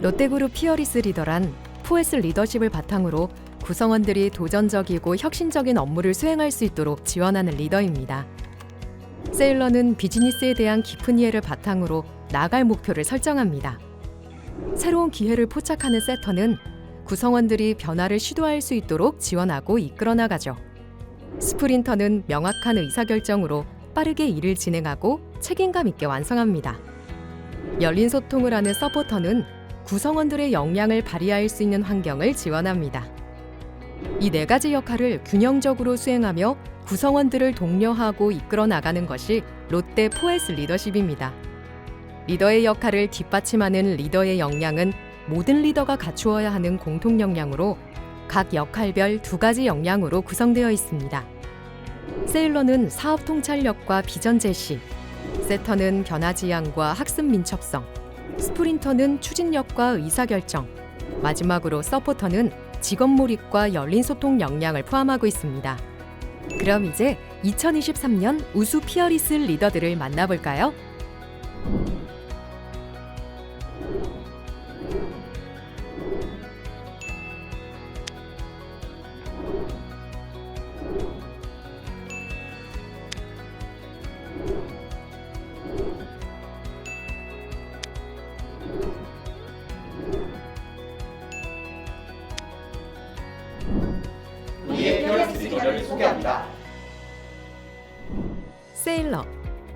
롯데그룹 피어리스 리더란 포에스 리더십을 바탕으로 구성원들이 도전적이고 혁신적인 업무를 수행할 수 있도록 지원하는 리더입니다. 세일러는 비즈니스에 대한 깊은 이해를 바탕으로 나갈 목표를 설정합니다. 새로운 기회를 포착하는 세터는 구성원들이 변화를 시도할 수 있도록 지원하고 이끌어 나가죠. 스프린터는 명확한 의사결정으로 빠르게 일을 진행하고 책임감 있게 완성합니다. 열린 소통을 하는 서포터는 구성원들의 역량을 발휘할 수 있는 환경을 지원합니다. 이 네 가지 역할을 균형적으로 수행하며 구성원들을 독려하고 이끌어 나가는 것이 롯데 포에스 리더십입니다. 리더의 역할을 뒷받침하는 리더의 역량은 모든 리더가 갖추어야 하는 공통 역량으로 각 역할별 두 가지 역량으로 구성되어 있습니다. 세일러는 사업 통찰력과 비전 제시, 세터는 변화 지향과 학습 민첩성, 스프린터는 추진력과 의사결정, 마지막으로 서포터는 직업 몰입과 열린 소통 역량을 포함하고 있습니다. 그럼 이제 2023년 우수 피어리스 리더들을 만나볼까요?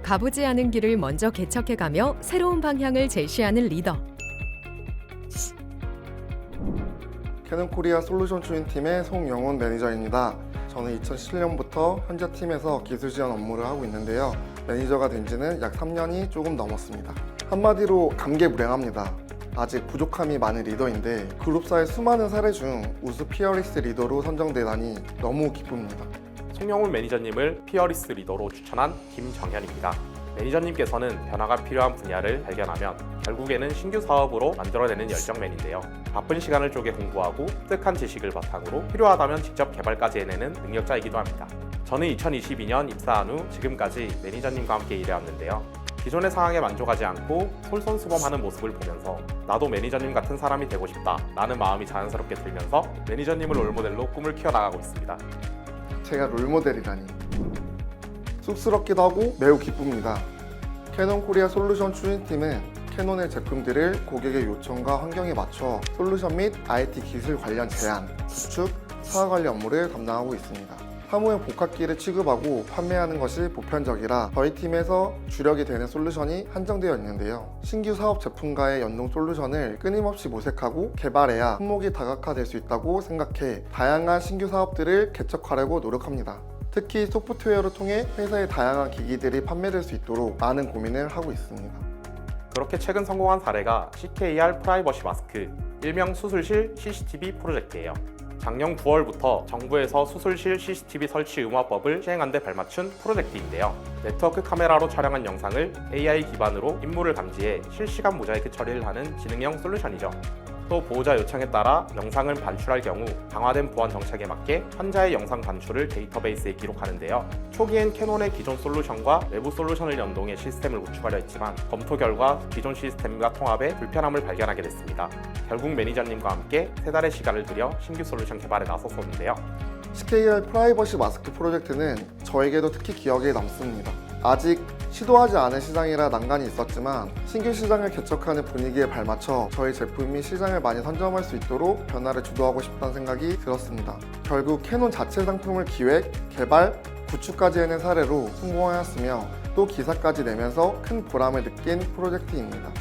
가보지 않은 길을 먼저 개척해가며 새로운 방향을 제시하는 리더 캐논 코리아 솔루션 추진팀의 송영훈 매니저입니다. 저는 2017년부터 현재 팀에서 기술 지원 업무를 하고 있는데요. 매니저가 된 지는 약 3년이 조금 넘었습니다. 한마디로 감개무량합니다. 아직 부족함이 많은 리더인데 그룹사의 수많은 사례 중 우수 피어리스 리더로 선정되다니 너무 기쁩니다. 송영훈 매니저님을 피어리스 리더로 추천한 김정현입니다. 매니저님께서는 변화가 필요한 분야를 발견하면 결국에는 신규 사업으로 만들어내는 열정맨인데요. 바쁜 시간을 쪼개 공부하고 습득한 지식을 바탕으로 필요하다면 직접 개발까지 해내는 능력자이기도 합니다. 저는 2022년 입사한 후 지금까지 매니저님과 함께 일해왔는데요. 기존의 상황에 만족하지 않고 솔선수범하는 모습을 보면서 나도 매니저님 같은 사람이 되고 싶다 라는 마음이 자연스럽게 들면서 매니저님을 롤모델로 꿈을 키워나가고 있습니다. 제가 롤모델이라니 쑥스럽기도 하고 매우 기쁩니다. 캐논 코리아 솔루션 추진팀은 캐논의 제품들을 고객의 요청과 환경에 맞춰 솔루션 및 IT 기술 관련 제안, 수축, 사과 관리 업무를 담당하고 있습니다. 사무용 복합기를 취급하고 판매하는 것이 보편적이라 저희 팀에서 주력이 되는 솔루션이 한정되어 있는데요. 신규 사업 제품과의 연동 솔루션을 끊임없이 모색하고 개발해야 품목이 다각화될 수 있다고 생각해 다양한 신규 사업들을 개척하려고 노력합니다. 특히 소프트웨어를 통해 회사의 다양한 기기들이 판매될 수 있도록 많은 고민을 하고 있습니다. 그렇게 최근 성공한 사례가 CKR 프라이버시 마스크, 일명 수술실 CCTV 프로젝트예요. 작년 9월부터 정부에서 수술실 CCTV 설치 의무화법을 시행한 데 발맞춘 프로젝트인데요. 네트워크 카메라로 촬영한 영상을 AI 기반으로 인물을 감지해 실시간 모자이크 처리를 하는 지능형 솔루션이죠. 또 보호자 요청에 따라 영상을 반출할 경우 강화된 보안 정책에 맞게 환자의 영상 반출을 데이터베이스에 기록하는데요. 초기엔 캐논의 기존 솔루션과 외부 솔루션을 연동해 시스템을 구축하려 했지만 검토 결과 기존 시스템과 통합에 불편함을 발견하게 됐습니다. 결국 매니저님과 함께 세 달의 시간을 들여 신규 솔루션 개발에 나섰었는데요. CKR 프라이버시 마스크 프로젝트는 저에게도 특히 기억에 남습니다. 아직 시도하지 않은 시장이라 난관이 있었지만 신규 시장을 개척하는 분위기에 발맞춰 저희 제품이 시장을 많이 선점할 수 있도록 변화를 주도하고 싶다는 생각이 들었습니다. 결국 캐논 자체 상품을 기획, 개발, 구축까지 해낸 사례로 성공하였으며 또 기사까지 내면서 큰 보람을 느낀 프로젝트입니다.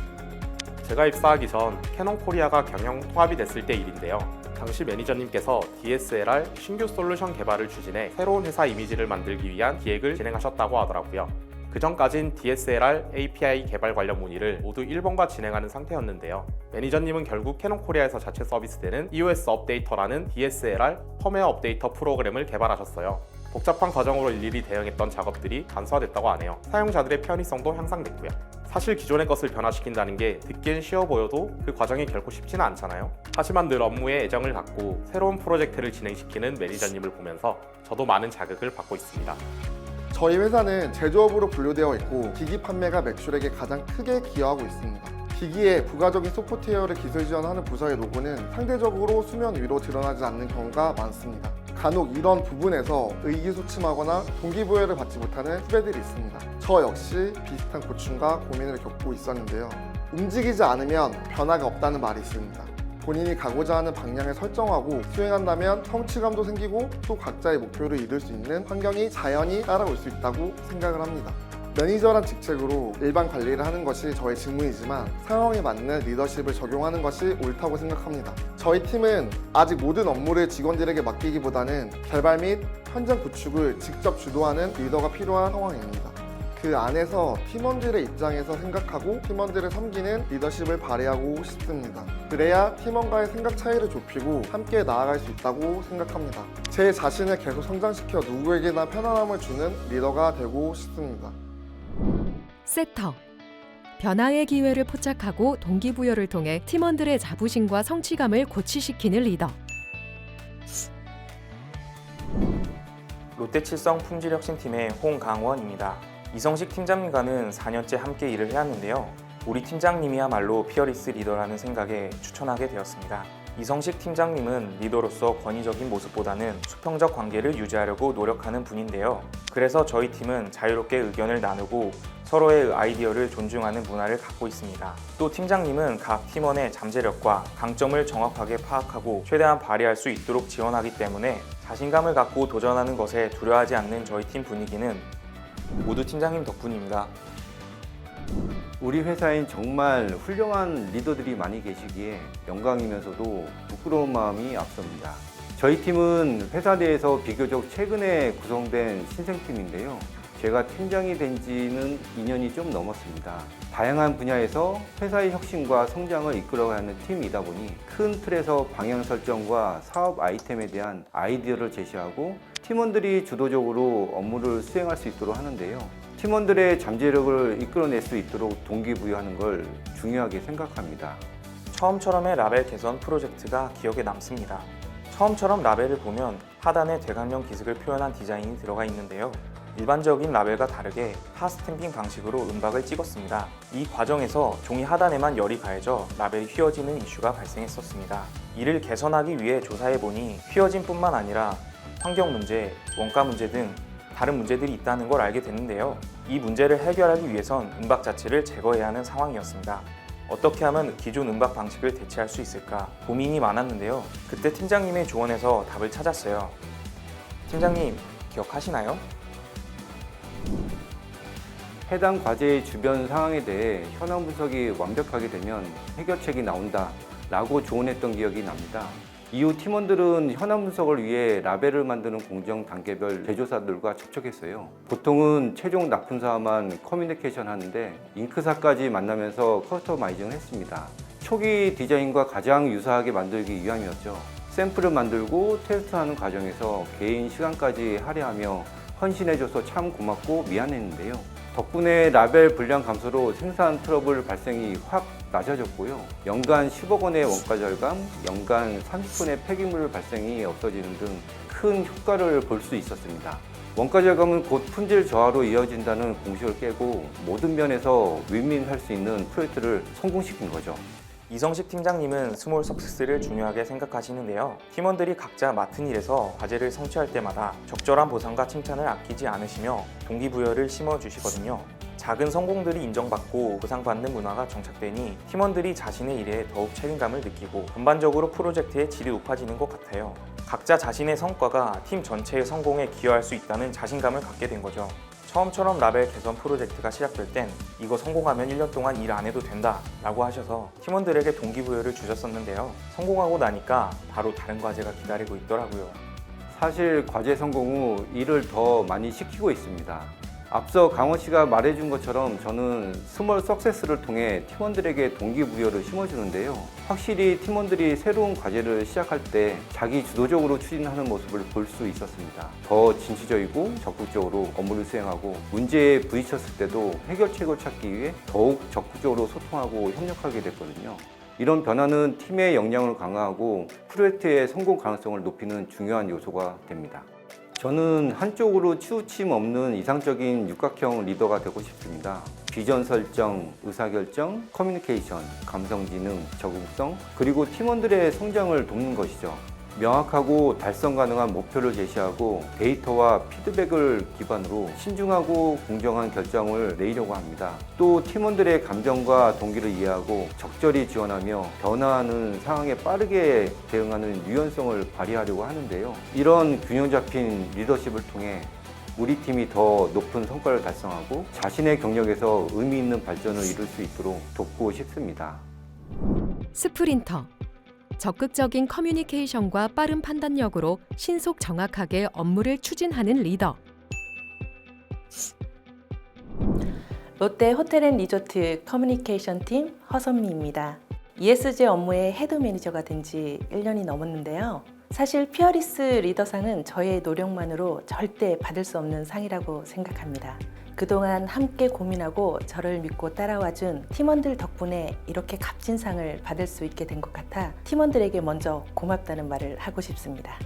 제가 입사하기 전 캐논 코리아가 경영 통합이 됐을 때 일인데요. 당시 매니저님께서 DSLR 신규 솔루션 개발을 추진해 새로운 회사 이미지를 만들기 위한 기획을 진행하셨다고 하더라고요. 그 전까진 DSLR API 개발 관련 문의를 모두 1번과 진행하는 상태였는데요. 매니저님은 결국 캐논 코리아에서 자체 서비스되는 EOS 업데이터라는 DSLR 펌웨어 업데이터 프로그램을 개발하셨어요. 복잡한 과정으로 일일이 대응했던 작업들이 간소화됐다고 하네요. 사용자들의 편의성도 향상됐고요. 사실 기존의 것을 변화시킨다는 게 듣기엔 쉬워 보여도 그 과정이 결코 쉽지는 않잖아요. 하지만 늘 업무에 애정을 갖고 새로운 프로젝트를 진행시키는 매니저님을 보면서 저도 많은 자극을 받고 있습니다. 저희 회사는 제조업으로 분류되어 있고 기기 판매가 매출액에 가장 크게 기여하고 있습니다. 기기에 부가적인 소프트웨어를 기술 지원하는 부서의 로고는 상대적으로 수면 위로 드러나지 않는 경우가 많습니다. 간혹 이런 부분에서 의기소침하거나 동기부여를 받지 못하는 후배들이 있습니다. 저 역시 비슷한 고충과 고민을 겪고 있었는데요. 움직이지 않으면 변화가 없다는 말이 있습니다. 본인이 가고자 하는 방향을 설정하고 수행한다면 성취감도 생기고 또 각자의 목표를 이룰 수 있는 환경이 자연히 따라올 수 있다고 생각을 합니다. 매니저란 직책으로 일반 관리를 하는 것이 저의 직무이지만 상황에 맞는 리더십을 적용하는 것이 옳다고 생각합니다. 저희 팀은 아직 모든 업무를 직원들에게 맡기기보다는 개발 및 현장 구축을 직접 주도하는 리더가 필요한 상황입니다. 그 안에서 팀원들의 입장에서 생각하고 팀원들을 섬기는 리더십을 발휘하고 싶습니다. 그래야 팀원과의 생각 차이를 좁히고 함께 나아갈 수 있다고 생각합니다. 제 자신을 계속 성장시켜 누구에게나 편안함을 주는 리더가 되고 싶습니다. 세터. 변화의 기회를 포착하고 동기부여를 통해 팀원들의 자부심과 성취감을 고취시키는 리더. 롯데칠성 품질혁신팀의 홍강원입니다. 이성식 팀장님과는 4년째 함께 일을 해왔는데요. 우리 팀장님이야말로 피어리스 리더라는 생각에 추천하게 되었습니다. 이성식 팀장님은 리더로서 권위적인 모습보다는 수평적 관계를 유지하려고 노력하는 분인데요. 그래서 저희 팀은 자유롭게 의견을 나누고 서로의 아이디어를 존중하는 문화를 갖고 있습니다. 또 팀장님은 각 팀원의 잠재력과 강점을 정확하게 파악하고 최대한 발휘할 수 있도록 지원하기 때문에 자신감을 갖고 도전하는 것에 두려워하지 않는 저희 팀 분위기는 모두 팀장님 덕분입니다. 우리 회사엔 정말 훌륭한 리더들이 많이 계시기에 영광이면서도 부끄러운 마음이 앞섭니다. 저희 팀은 회사 내에서 비교적 최근에 구성된 신생팀인데요. 제가 팀장이 된 지는 2년이 좀 넘었습니다. 다양한 분야에서 회사의 혁신과 성장을 이끌어가는 팀이다 보니 큰 틀에서 방향 설정과 사업 아이템에 대한 아이디어를 제시하고 팀원들이 주도적으로 업무를 수행할 수 있도록 하는데요. 팀원들의 잠재력을 이끌어낼 수 있도록 동기부여하는 걸 중요하게 생각합니다. 처음처럼의 라벨 개선 프로젝트가 기억에 남습니다. 처음처럼 라벨을 보면 하단에 대관령 기습을 표현한 디자인이 들어가 있는데요. 일반적인 라벨과 다르게 파스탬핑 방식으로 은박을 찍었습니다. 이 과정에서 종이 하단에만 열이 가해져 라벨이 휘어지는 이슈가 발생했었습니다. 이를 개선하기 위해 조사해보니 휘어짐 뿐만 아니라 환경 문제, 원가 문제 등 다른 문제들이 있다는 걸 알게 됐는데요. 이 문제를 해결하기 위해선 은박 자체를 제거해야 하는 상황이었습니다. 어떻게 하면 기존 은박 방식을 대체할 수 있을까 고민이 많았는데요. 그때 팀장님의 조언에서 답을 찾았어요. 팀장님, 기억하시나요? 해당 과제의 주변 상황에 대해 현황 분석이 완벽하게 되면 해결책이 나온다 라고 조언했던 기억이 납니다. 이후 팀원들은 현황 분석을 위해 라벨을 만드는 공정 단계별 제조사들과 접촉했어요. 보통은 최종 납품사만 커뮤니케이션 하는데 잉크사까지 만나면서 커스터마이징을 했습니다. 초기 디자인과 가장 유사하게 만들기 위함이었죠. 샘플을 만들고 테스트하는 과정에서 개인 시간까지 할애하며 헌신해줘서 참 고맙고 미안했는데요. 덕분에 라벨 불량 감소로 생산 트러블 발생이 확 낮아졌고요. 연간 10억 원의 원가 절감, 연간 30분의 폐기물 발생이 없어지는 등 큰 효과를 볼 수 있었습니다. 원가 절감은 곧 품질 저하로 이어진다는 공식을 깨고 모든 면에서 윈윈할 수 있는 프로젝트를 성공시킨 거죠. 이성식 팀장님은 스몰 석세스를 중요하게 생각하시는데요. 팀원들이 각자 맡은 일에서 과제를 성취할 때마다 적절한 보상과 칭찬을 아끼지 않으시며 동기부여를 심어 주시거든요. 작은 성공들이 인정받고 보상받는 문화가 정착되니 팀원들이 자신의 일에 더욱 책임감을 느끼고 전반적으로 프로젝트의 질이 높아지는 것 같아요. 각자 자신의 성과가 팀 전체의 성공에 기여할 수 있다는 자신감을 갖게 된 거죠. 처음처럼 라벨 개선 프로젝트가 시작될 땐 이거 성공하면 1년 동안 일 안 해도 된다 라고 하셔서 팀원들에게 동기부여를 주셨었는데요. 성공하고 나니까 바로 다른 과제가 기다리고 있더라고요. 사실 과제 성공 후 일을 더 많이 시키고 있습니다. 앞서 강원 씨가 말해준 것처럼 저는 스몰 석세스를 통해 팀원들에게 동기부여를 심어주는데요. 확실히 팀원들이 새로운 과제를 시작할 때 자기 주도적으로 추진하는 모습을 볼 수 있었습니다. 더 진취적이고 적극적으로 업무를 수행하고 문제에 부딪혔을 때도 해결책을 찾기 위해 더욱 적극적으로 소통하고 협력하게 됐거든요. 이런 변화는 팀의 역량을 강화하고 프로젝트의 성공 가능성을 높이는 중요한 요소가 됩니다. 저는 한쪽으로 치우침 없는 이상적인 육각형 리더가 되고 싶습니다. 비전 설정, 의사결정, 커뮤니케이션, 감성지능, 적응성, 그리고 팀원들의 성장을 돕는 것이죠. 명확하고 달성 가능한 목표를 제시하고 데이터와 피드백을 기반으로 신중하고 공정한 결정을 내리려고 합니다. 또 팀원들의 감정과 동기를 이해하고 적절히 지원하며 변화하는 상황에 빠르게 대응하는 유연성을 발휘하려고 하는데요. 이런 균형 잡힌 리더십을 통해 우리 팀이 더 높은 성과를 달성하고 자신의 경력에서 의미 있는 발전을 이룰 수 있도록 돕고 싶습니다. 스프린터. 적극적인 커뮤니케이션과 빠른 판단력으로 신속 정확하게 업무를 추진하는 리더. 롯데 호텔앤리조트 커뮤니케이션 팀 허선미입니다. ESG 업무의 헤드 매니저가 된 지 1년이 넘었는데요. 사실 피어리스 리더상은 저의 노력만으로 절대 받을 수 없는 상이라고 생각합니다. 그동안 함께 고민하고 저를 믿고 따라와준 팀원들 덕분에 이렇게 값진 상을 받을 수 있게 된 것 같아 팀원들에게 먼저 고맙다는 말을 하고 싶습니다.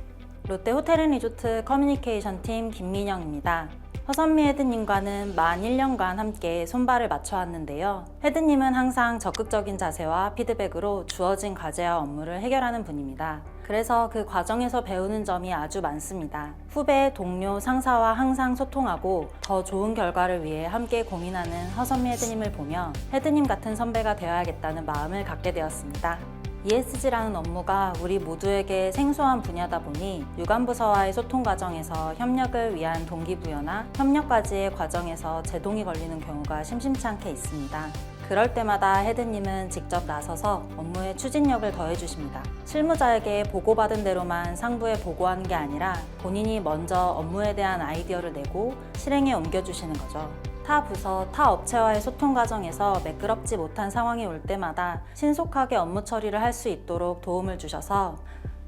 롯데 호텔 앤 리조트 커뮤니케이션 팀 김민영입니다. 허선미 헤드님과는 만 1년간 함께 손발을 맞춰왔는데요. 헤드님은 항상 적극적인 자세와 피드백으로 주어진 과제와 업무를 해결하는 분입니다. 그래서 그 과정에서 배우는 점이 아주 많습니다. 후배, 동료, 상사와 항상 소통하고 더 좋은 결과를 위해 함께 고민하는 허선미 헤드님을 보며 헤드님 같은 선배가 되어야겠다는 마음을 갖게 되었습니다. ESG라는 업무가 우리 모두에게 생소한 분야다 보니 유관부서와의 소통 과정에서 협력을 위한 동기부여나 협력까지의 과정에서 제동이 걸리는 경우가 심심치 않게 있습니다. 그럴 때마다 헤드님은 직접 나서서 업무에 추진력을 더해주십니다. 실무자에게 보고받은 대로만 상부에 보고하는 게 아니라 본인이 먼저 업무에 대한 아이디어를 내고 실행에 옮겨주시는 거죠. 타 부서, 타 업체와의 소통 과정에서 매끄럽지 못한 상황이 올 때마다 신속하게 업무 처리를 할 수 있도록 도움을 주셔서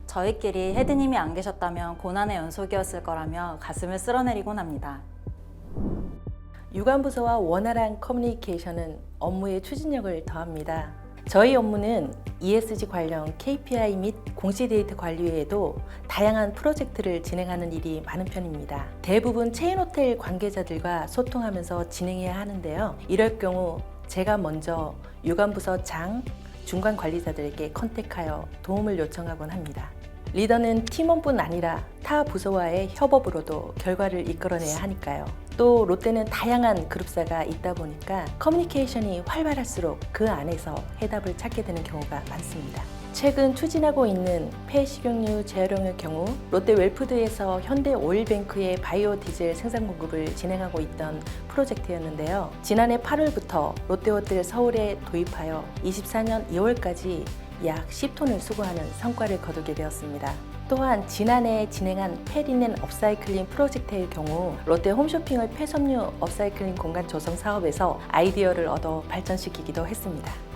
저희끼리 헤드님이 안 계셨다면 고난의 연속이었을 거라며 가슴을 쓸어내리곤 합니다. 유관부서와 원활한 커뮤니케이션은 업무의 추진력을 더합니다. 저희 업무는 ESG 관련 KPI 및 공시 데이터 관리 외에도 다양한 프로젝트를 진행하는 일이 많은 편입니다. 대부분 체인 호텔 관계자들과 소통하면서 진행해야 하는데요. 이럴 경우 제가 먼저 유관부서 장, 중간 관리자들에게 컨택하여 도움을 요청하곤 합니다. 리더는 팀원뿐 아니라 타 부서와의 협업으로도 결과를 이끌어내야 하니까요. 또 롯데는 다양한 그룹사가 있다 보니까 커뮤니케이션이 활발할수록 그 안에서 해답을 찾게 되는 경우가 많습니다. 최근 추진하고 있는 폐식용유 재활용의 경우 롯데 웰푸드에서 현대 오일뱅크의 바이오 디젤 생산 공급을 진행하고 있던 프로젝트였는데요. 지난해 8월부터 롯데호텔 서울에 도입하여 24년 2월까지 약 10톤을 수거하는 성과를 거두게 되었습니다. 또한 지난해 진행한 페리넨 업사이클링 프로젝트의 경우 롯데 홈쇼핑의 폐섬유 업사이클링 공간 조성 사업에서 아이디어를 얻어 발전시키기도 했습니다.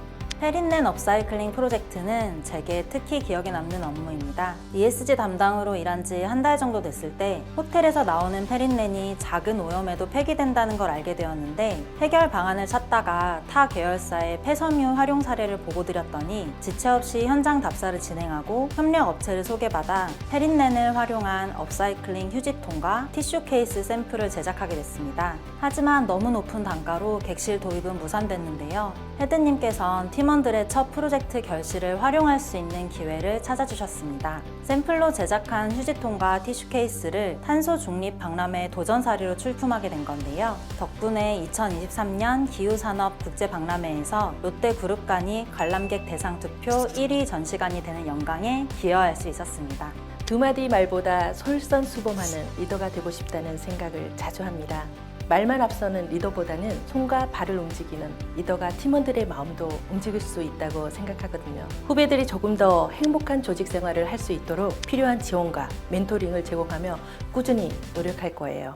페린넨 업사이클링 프로젝트는 제게 특히 기억에 남는 업무입니다. ESG 담당으로 일한 지 한 달 정도 됐을 때 호텔에서 나오는 페린넨이 작은 오염에도 폐기된다는 걸 알게 되었는데 해결 방안을 찾다가 타 계열사의 폐섬유 활용 사례를 보고 드렸더니 지체 없이 현장 답사를 진행하고 협력 업체를 소개받아 페린넨을 활용한 업사이클링 휴지통과 티슈 케이스 샘플을 제작하게 됐습니다. 하지만 너무 높은 단가로 객실 도입은 무산됐는데요. 헤드님께선 팀원 들의 첫 프로젝트 결실을 활용할 수 있는 기회를 찾아주셨습니다. 샘플로 제작한 휴지통과 티슈 케이스를 탄소 중립 박람회 도전 사례로 출품하게 된 건데요. 덕분에 2023년 기후산업 국제박람회에서 롯데그룹 간이 관람객 대상 투표 1위 전시관이 되는 영광에 기여할 수 있었습니다. 두 마디 말보다 솔선수범하는 리더가 되고 싶다는 생각을 자주 합니다. 말만 앞서는 리더보다는 손과 발을 움직이는 리더가 팀원들의 마음도 움직일 수 있다고 생각하거든요. 후배들이 조금 더 행복한 조직 생활을 할 수 있도록 필요한 지원과 멘토링을 제공하며 꾸준히 노력할 거예요.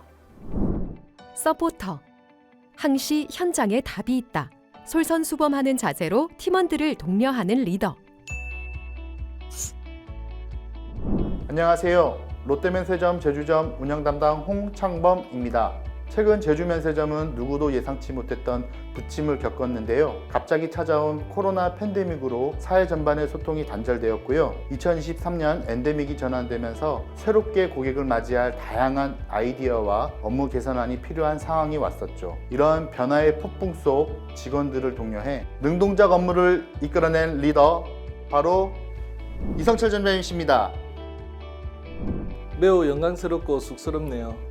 서포터. 항시 현장에 답이 있다. 솔선수범하는 자세로 팀원들을 독려하는 리더. 안녕하세요. 롯데면세점 제주점 운영 담당 홍창범입니다. 최근 제주 면세점은 누구도 예상치 못했던 부침을 겪었는데요. 갑자기 찾아온 코로나 팬데믹으로 사회 전반의 소통이 단절되었고요. 2023년 엔데믹이 전환되면서 새롭게 고객을 맞이할 다양한 아이디어와 업무 개선안이 필요한 상황이 왔었죠. 이러한 변화의 폭풍 속 직원들을 독려해 능동적 업무를 이끌어낸 리더 바로 이성철 전장님이십니다. 매우 영광스럽고 쑥스럽네요.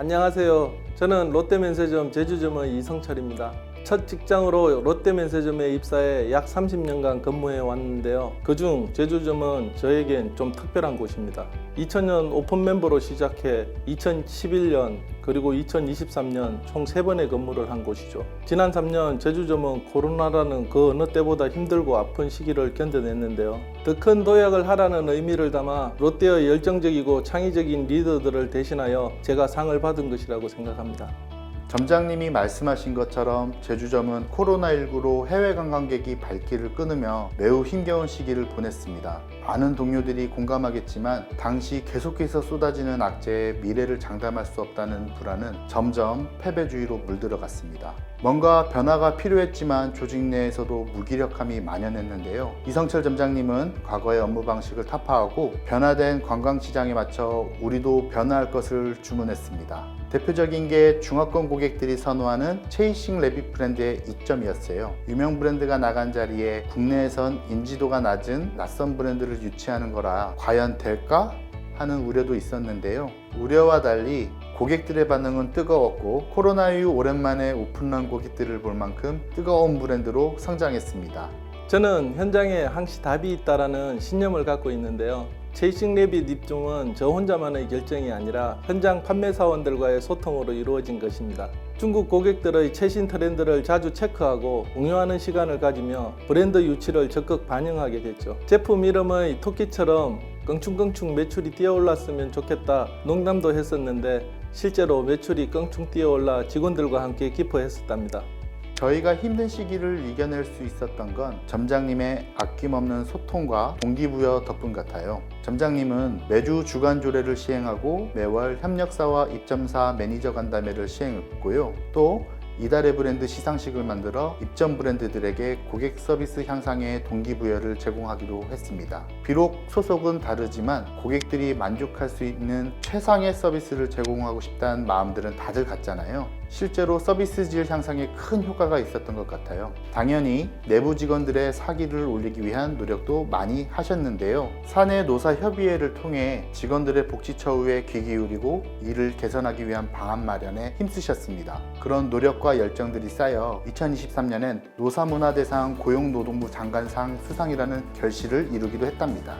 안녕하세요. 저는 롯데면세점 제주점의 이성철입니다. 첫 직장으로 롯데면세점에 입사해 약 30년간 근무해 왔는데요. 그중 제주점은 저에겐 좀 특별한 곳입니다. 2000년 오픈 멤버로 시작해 2011년 그리고 2023년 총 3번의 근무를 한 곳이죠. 지난 3년 제주점은 코로나라는 그 어느 때보다 힘들고 아픈 시기를 견뎌냈는데요. 더 큰 도약을 하라는 의미를 담아 롯데의 열정적이고 창의적인 리더들을 대신하여 제가 상을 받은 것이라고 생각합니다. 점장님이 말씀하신 것처럼 제주점은 코로나19로 해외 관광객이 발길을 끊으며 매우 힘겨운 시기를 보냈습니다. 많은 동료들이 공감하겠지만 당시 계속해서 쏟아지는 악재에 미래를 장담할 수 없다는 불안은 점점 패배주의로 물들어갔습니다. 뭔가 변화가 필요했지만 조직 내에서도 무기력함이 만연했는데요. 이성철 점장님은 과거의 업무 방식을 타파하고 변화된 관광 시장에 맞춰 우리도 변화할 것을 주문했습니다. 대표적인 게 중화권 고객들이 선호하는 체이싱 레빗 브랜드의 이점이었어요. 유명 브랜드가 나간 자리에 국내에선 인지도가 낮은 낯선 브랜드를 유치하는 거라 과연 될까? 하는 우려도 있었는데요. 우려와 달리 고객들의 반응은 뜨거웠고 코로나 이후 오랜만에 오픈런 고객들을 볼 만큼 뜨거운 브랜드로 성장했습니다. 저는 현장에 항시 답이 있다라는 신념을 갖고 있는데요. 체이싱 레빗 입종은 저 혼자만의 결정이 아니라 현장 판매 사원들과의 소통으로 이루어진 것입니다. 중국 고객들의 최신 트렌드를 자주 체크하고 응용하는 시간을 가지며 브랜드 유치를 적극 반영하게 됐죠. 제품 이름의 토끼처럼 껑충껑충 매출이 뛰어올랐으면 좋겠다 농담도 했었는데 실제로 매출이 껑충 뛰어 올라 직원들과 함께 기뻐했었답니다. 저희가 힘든 시기를 이겨낼 수 있었던 건 점장님의 아낌없는 소통과 동기부여 덕분 같아요. 점장님은 매주 주간 조례를 시행하고 매월 협력사와 입점사 매니저 간담회를 시행했고요. 또 이달의 브랜드 시상식을 만들어 입점 브랜드들에게 고객 서비스 향상에 동기부여를 제공하기도 했습니다. 비록 소속은 다르지만 고객들이 만족할 수 있는 최상의 서비스를 제공하고 싶다는 마음들은 다들 같잖아요. 실제로 서비스 질 향상에 큰 효과가 있었던 것 같아요. 당연히 내부 직원들의 사기를 올리기 위한 노력도 많이 하셨는데요. 사내 노사 협의회를 통해 직원들의 복지 처우에 귀 기울이고 이를 개선하기 위한 방안 마련에 힘쓰셨습니다. 그런 노력과 열정들이 쌓여 2023년엔 노사문화대상 고용노동부 장관상 수상이라는 결실을 이루기도 했답니다.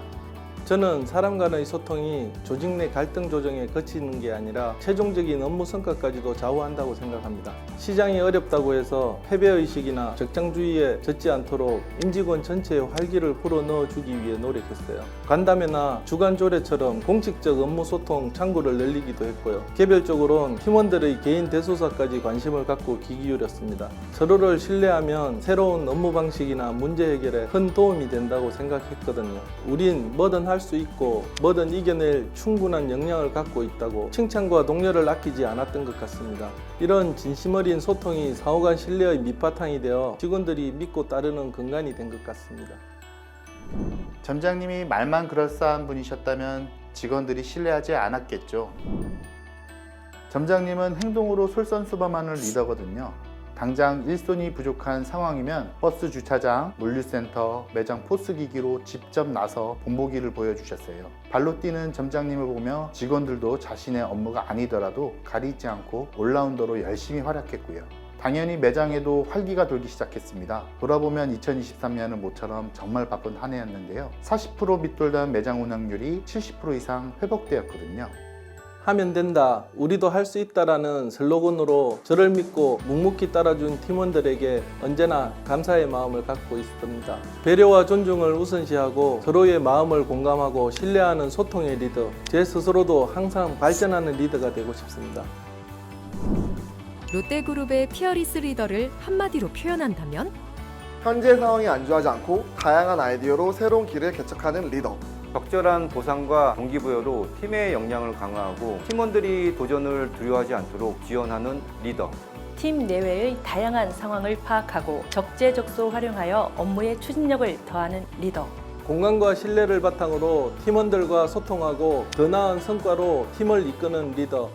저는 사람 간의 소통이 조직 내 갈등 조정에 그치는 게 아니라 최종적인 업무 성과까지도 좌우한다고 생각합니다. 시장이 어렵다고 해서 패배의식이나 적장주의에 젖지 않도록 임직원 전체의 활기를 불어 넣어 주기 위해 노력했어요. 간담회나 주간 조례처럼 공식적 업무 소통 창구를 늘리기도 했고요. 개별적으로는 팀원들의 개인 대소사까지 관심을 갖고 귀 기울였습니다. 서로를 신뢰하면 새로운 업무 방식이나 문제 해결에 큰 도움이 된다고 생각했거든요. 우린 뭐든 할수 있고 뭐든 이겨낼 충분한 역량을 갖고 있다고 칭찬과 독려를 아끼지 않았던 것 같습니다. 이런 진심 어린 소통이 상호 간 신뢰의 밑바탕이 되어 직원들이 믿고 따르는 근간이 된 것 같습니다. 점장님이 말만 그럴싸한 분이셨다면 직원들이 신뢰하지 않았겠죠. 점장님은 행동으로 솔선수범하는 리더거든요. 당장 일손이 부족한 상황이면 버스 주차장, 물류센터, 매장 포스기기로 직접 나서 본보기를 보여주셨어요. 발로 뛰는 점장님을 보며 직원들도 자신의 업무가 아니더라도 가리지 않고 올라운더로 열심히 활약했고요. 당연히 매장에도 활기가 돌기 시작했습니다. 돌아보면 2023년은 모처럼 정말 바쁜 한 해였는데요. 40% 밑돌던 매장 운영률이 70% 이상 회복되었거든요. 하면 된다, 우리도 할 수 있다라는 슬로건으로 저를 믿고 묵묵히 따라준 팀원들에게 언제나 감사의 마음을 갖고 있습니다. 배려와 존중을 우선시하고 서로의 마음을 공감하고 신뢰하는 소통의 리더, 제 스스로도 항상 발전하는 리더가 되고 싶습니다. 롯데그룹의 피어리스 리더를 한마디로 표현한다면 현재 상황이 안주하지 않고 다양한 아이디어로 새로운 길을 개척하는 리더. 적절한 보상과 동기부여로 팀의 역량을 강화하고 팀원들이 도전을 두려워하지 않도록 지원하는 리더. 팀 내외의 다양한 상황을 파악하고 적재적소 활용하여 업무의 추진력을 더하는 리더. 공간과 신뢰를 바탕으로 팀원들과 소통하고 더 나은 성과로 팀을 이끄는 리더